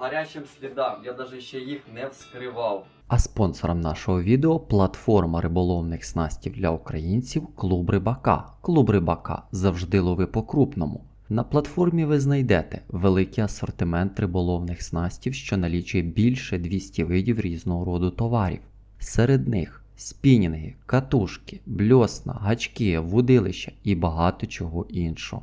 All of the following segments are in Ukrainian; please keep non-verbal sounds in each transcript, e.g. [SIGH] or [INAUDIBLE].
гарячим слідам. Я навіть ще їх не вскривав. А спонсором нашого відео платформа риболовних снастів для українців Клуб Рибака. Клуб Рибака завжди лови по крупному. На платформі ви знайдете великий асортимент риболовних снастів, що налічує більше 200 видів різного роду товарів. Серед них спінінги, катушки, бльосна, гачки, вудилища і багато чого іншого.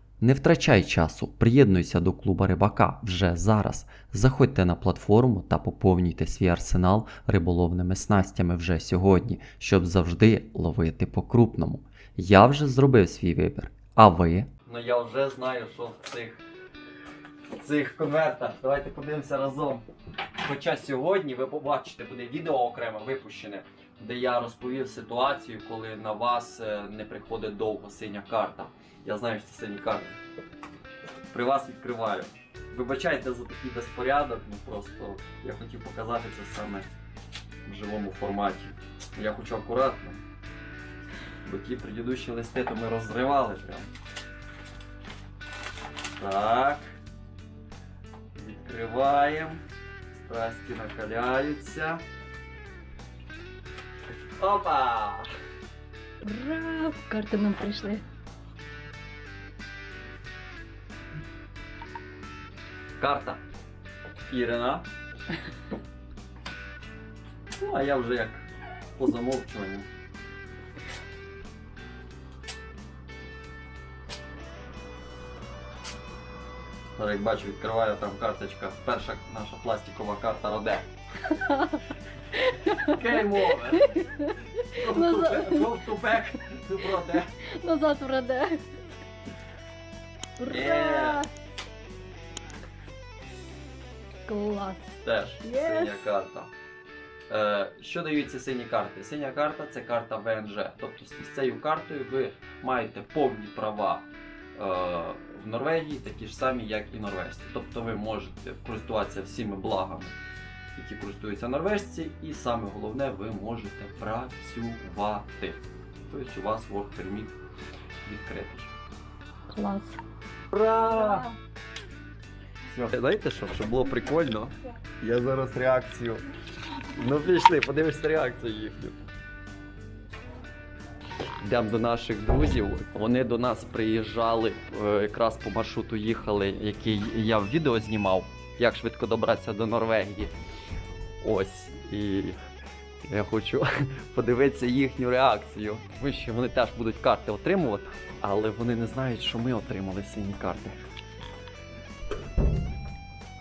Не втрачай часу, приєднуйся до клуба рибака вже зараз. Заходьте на платформу та поповнюйте свій арсенал риболовними снастями вже сьогодні, щоб завжди ловити по крупному. Я вже зробив свій вибір. А ви? Ну я вже знаю, що в цих, в цих конвертах. Давайте подивимося разом. Хоча сьогодні ви побачите, буде відео окремо випущене, де я розповів ситуацію, коли на вас е, не приходить довго синя карта. Я знаю, що це сині карти. При вас відкриваю. Вибачайте за такий безпорядок, ну просто я хотів показати це саме в живому форматі. Я хочу акуратно. Бо ті предыдущі листи то ми розривали прям. Так. Відкриваємо. Страсті накаляються. Опа! Ура! Карти нам прийшли. Карта. Ірина. Ну, а я вже як по замовчуванню. Як бачу, відкриваю там карточка. Перша наша пластикова карта Роде. Game over. Назад. Go to back to Роде. Назад в раде. Ура! Є. Клас. Теж Yes. синя карта. Е, що дають ці сині карти? Синя карта це карта ВНЖ. Тобто з з цією картою ви маєте повні права е, в Норвегії, такі ж самі, як і норвежці. Тобто ви можете користуватися всіми благами, які користуються норвежці, і саме головне, ви можете працювати. Тобто у вас work permit відкритий. Клас. Ура! Все. Знаєте що, щоб було прикольно? Я зараз реакцію. Ну пішли, подивишся реакцію їхню. Йдемо до наших друзів. Вони до нас приїжджали, е, якраз по маршруту їхали, який я в відео знімав, як швидко добратися до Норвегії. Ось. І я хочу [LAUGHS] подивитися їхню реакцію. Тому що вони теж будуть карти отримувати, але вони не знають, що ми отримали сині карти.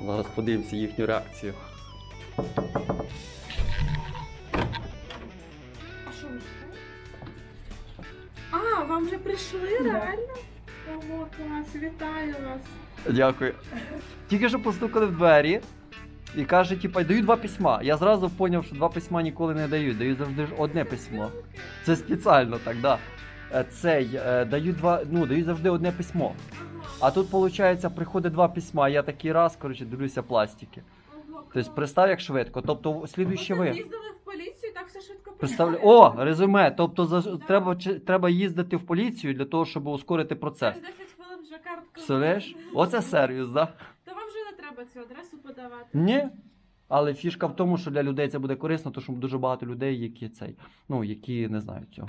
Зараз подивимося їхню реакцію. А що вам вже прийшли, реально? Ого, клас, вітаю вас. Дякую. Тільки що постукали в двері і каже, типа, даю два письма. Я зразу зрозумів, що два письма ніколи не дають, дають завжди ж одне письмо. Це спеціально так, да. Е, Цей е, дають два, ну, дають завжди одне письмо. А тут, виходить, приходить два письма, я такий раз, коротше, дивлюся пластики. Тобто, клас. представ, як швидко. Тобто, слідуючи Оце ви. з'їздили в поліцію і так все швидко Представля... О, резюме. Тобто за... треба, чи- треба їздити в поліцію для того, щоб ускорити процес. Через 10 хвилин вже картка. Представляєш? Оце сервіс, да? То вам вже не треба цю адресу подавати. Ні. Але фішка в тому, що для людей це буде корисно, тому що дуже багато людей, які цей, ну, які не знають цього.